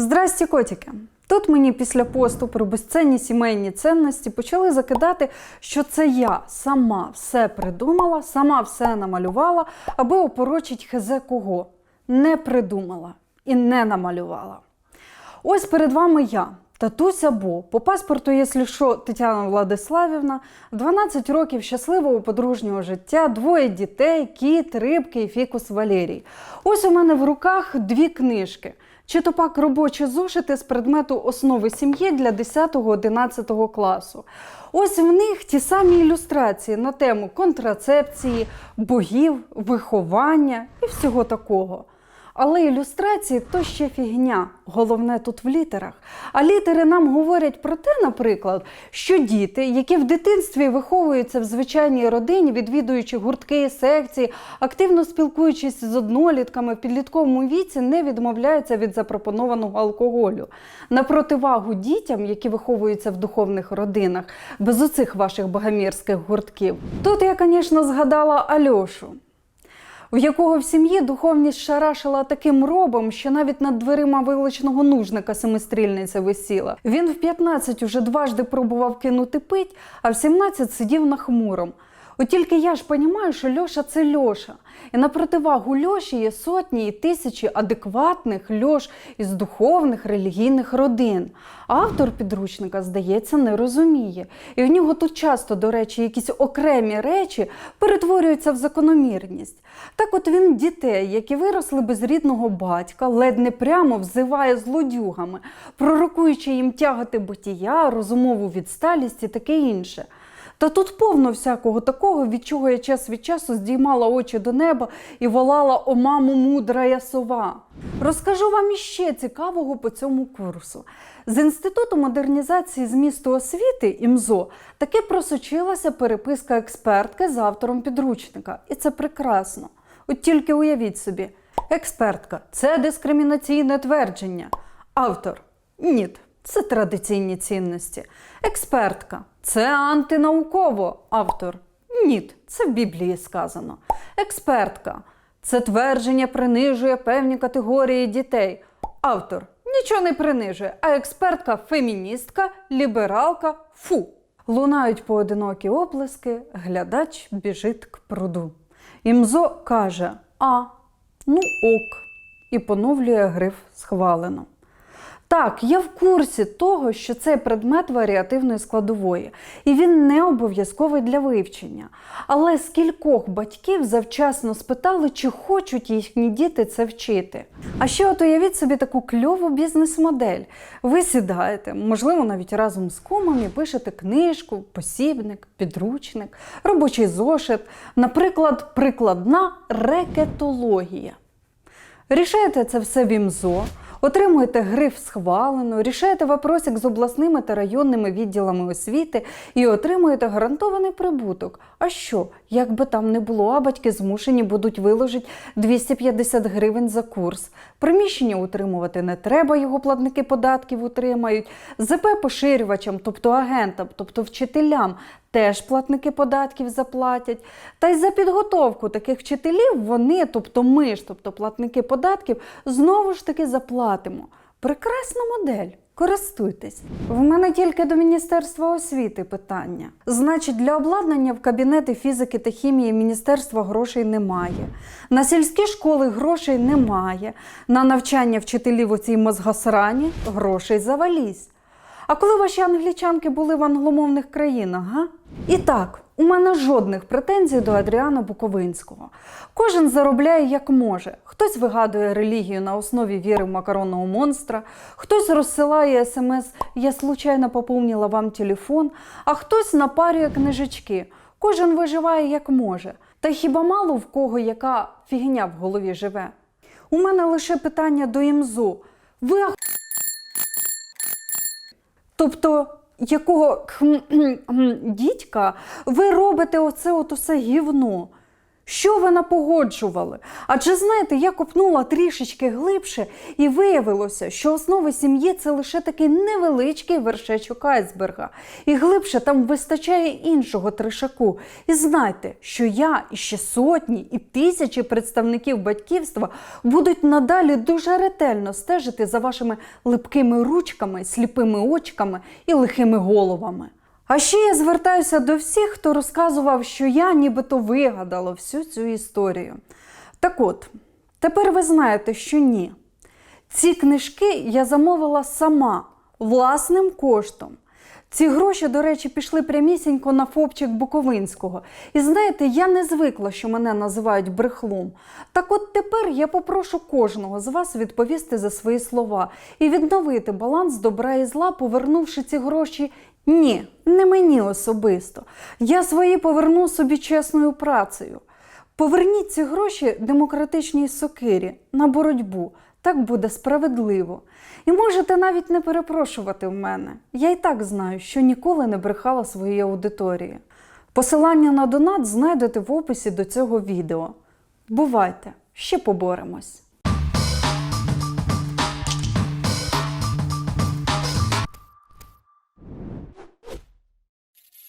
Здрасті, котики! Тут мені після посту про безцінні сімейні цінності почали закидати, що це я сама все придумала, сама все намалювала, аби опорочить хезе кого. Не придумала і не намалювала. Ось перед вами я, татуся Бо. По паспорту, якщо що, Тетяна Владиславівна, 12 років щасливого подружнього життя, двоє дітей, кіт, рибки і фікус Валерій. Ось у мене в руках дві книжки. Чи то пак робочі зошити з предмету основи сім'ї для 10-11 класу. Ось в них ті самі ілюстрації на тему контрацепції, богів, виховання і всього такого. Але ілюстрації то ще фігня. Головне тут в літерах. А літери нам говорять про те, наприклад, що діти, які в дитинстві виховуються в звичайній родині, відвідуючи гуртки секції, активно спілкуючись з однолітками в підлітковому віці, не відмовляються від запропонованого алкоголю. На противагу дітям, які виховуються в духовних родинах, без оцих ваших богомірських гуртків. Тут я, звісно, згадала Альошу в якого в сім'ї духовність шарашила таким робом, що навіть над дверима виличного нужника семистрільниця висіла. Він в 15 уже дважди пробував кинути пить, а в 17 сидів на хмуром. От тільки я ж розумію, що Льоша це Льоша. І на противагу Льоші є сотні і тисячі адекватних Льош із духовних релігійних родин. Автор підручника, здається, не розуміє. І в нього тут часто, до речі, якісь окремі речі перетворюються в закономірність. Так от він дітей, які виросли без рідного батька, ледь не прямо взиває злодюгами, пророкуючи їм тягати битія, розумову відсталість і таке інше. Та тут повно всякого такого, від чого я час від часу здіймала очі до неба і волала о маму мудрая сова. Розкажу вам іще цікавого по цьому курсу. З Інституту модернізації змісту освіти ІМЗО таки просочилася переписка експертки з автором підручника. І це прекрасно. От тільки уявіть собі, експертка це дискримінаційне твердження. Автор ні, це традиційні цінності. Експертка це антинауково. Автор ні, це в Біблії сказано. Експертка це твердження принижує певні категорії дітей. Автор нічого не принижує, а експертка феміністка, лібералка фу. Лунають поодинокі оплески, глядач біжить к пруду. Імзо каже: А, ну ок, і поновлює гриф схвалено. Так, я в курсі того, що це предмет варіативної складової, і він не обов'язковий для вивчення. Але скількох батьків завчасно спитали, чи хочуть їхні діти це вчити. А ще от уявіть собі таку кльову бізнес-модель. Ви сідаєте, можливо, навіть разом з кумом пишете книжку, посібник, підручник, робочий зошит, наприклад, прикладна рекетологія. Рішаєте це все в ІМЗО, отримуєте гриф схвалено, рішаєте вопросик з обласними та районними відділами освіти і отримуєте гарантований прибуток. А що, як би там не було, а батьки змушені будуть виложити 250 гривень за курс. Приміщення утримувати не треба, його платники податків утримають. ЗП поширювачам, тобто агентам, тобто вчителям, теж платники податків заплатять. Та й за підготовку таких вчителів вони, тобто ми ж, тобто платники податків, знову ж таки заплатимо. Прекрасна модель. Користуйтесь. В мене тільки до Міністерства освіти питання. Значить, для обладнання в кабінети фізики та хімії міністерства грошей немає. На сільські школи грошей немає. На навчання вчителів у цій мозгосрані грошей завалізь. А коли ваші англічанки були в англомовних країнах, га? І так, у мене жодних претензій до Адріана Буковинського. Кожен заробляє як може. Хтось вигадує релігію на основі віри в макаронного монстра, хтось розсилає смс Я случайно поповнила вам телефон, а хтось напарює книжечки. Кожен виживає як може. Та хіба мало в кого яка фігня в голові живе? У мене лише питання до ІМЗУ. Ви. Тобто, якого дідька ви робите оце от усе гівно? Що ви напогоджували? Адже знаєте, я копнула трішечки глибше і виявилося, що основи сім'ї це лише такий невеличкий вершечок айсберга. І глибше там вистачає іншого тришаку. І знайте, що я і ще сотні і тисячі представників батьківства будуть надалі дуже ретельно стежити за вашими липкими ручками, сліпими очками і лихими головами. А ще я звертаюся до всіх, хто розказував, що я нібито вигадала всю цю історію. Так от, тепер ви знаєте, що ні. Ці книжки я замовила сама, власним коштом. Ці гроші, до речі, пішли прямісінько на фопчик Буковинського. І знаєте, я не звикла, що мене називають брехлом. Так от тепер я попрошу кожного з вас відповісти за свої слова і відновити баланс добра і зла, повернувши ці гроші. Ні, не мені особисто. Я свої поверну собі чесною працею. Поверніть ці гроші демократичній сокирі на боротьбу. Так буде справедливо. І можете навіть не перепрошувати в мене. Я і так знаю, що ніколи не брехала своїй аудиторії. Посилання на донат знайдете в описі до цього відео. Бувайте, ще поборемось!